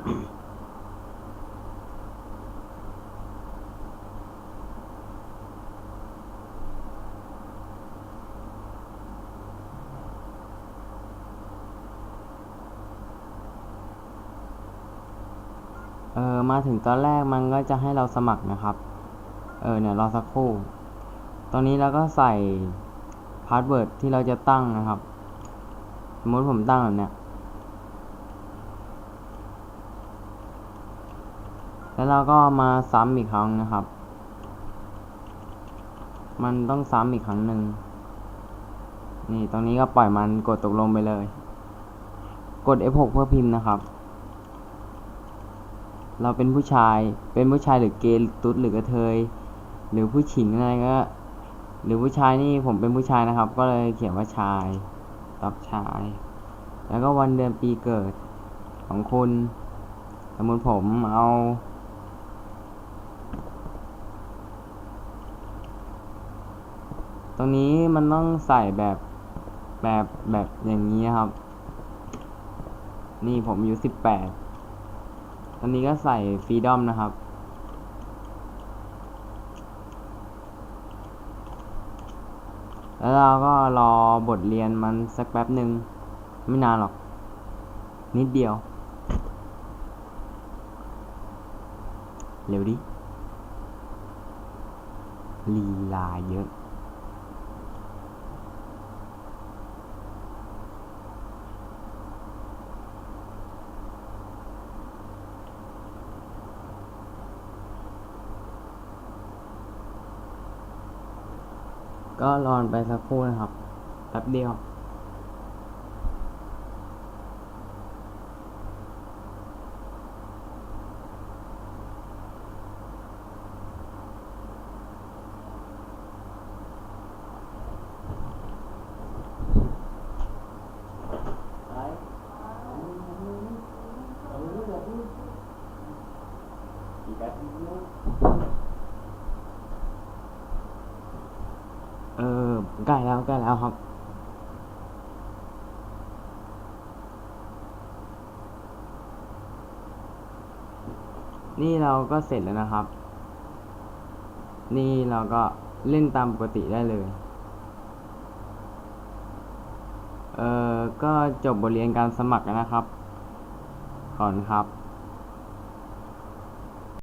เออมาถึงตอนแรกมันก็จะให้เราสมัครนะครับ เออเนี่ยรอสักครู่ ตอนนี้เราก็ใส่พาสเวิร์ดที่เราจะตั้งนะครับ สมมติผมตั้งแบบเนี้ย แล้วเราก็มาซ้ำอีกครั้งนะครับ มันต้องซ้ำอีกครั้งหนึ่ง นี่ตรงนี้ก็ปล่อยมันกดตกลงไปเลย กด F6 เพื่อพิมพ์นะครับ เราเป็นผู้ชาย เป็นผู้ชายหรือเกย์ตุ๊ดหรือกระเทย หรือผู้หญิงอะไรก็ หรือผู้ชายนี่ผมเป็นผู้ชายนะครับ ก็เลยเขียนว่าชายตอบชาย แล้วก็วันเดือนปีเกิดของคุณสมมติผมเอา รงนี้มันต้องใส่แบบแบบแบบอย่างนี้ครับ นี่ผมอายุสิบแปดตอนนี้ก็ใส่ฟรีดอมนะครับ แล้วเราก็รอบทเรียนมันสักแป๊บหนึ่งไม่นานหรอก นิดเดียว เร็วดิลีลาเยอะ ก็รอนไปสักครู่นะครับ แป๊บเดียวเออใกล้แล้วใกล้แล้วครับ นี่เราก็เสร็จแล้วนะครับ นี่เราก็เล่นตามปกติได้เลย เออก็จบบทเรียนการสมัครแล้วนะครับก่อนครับ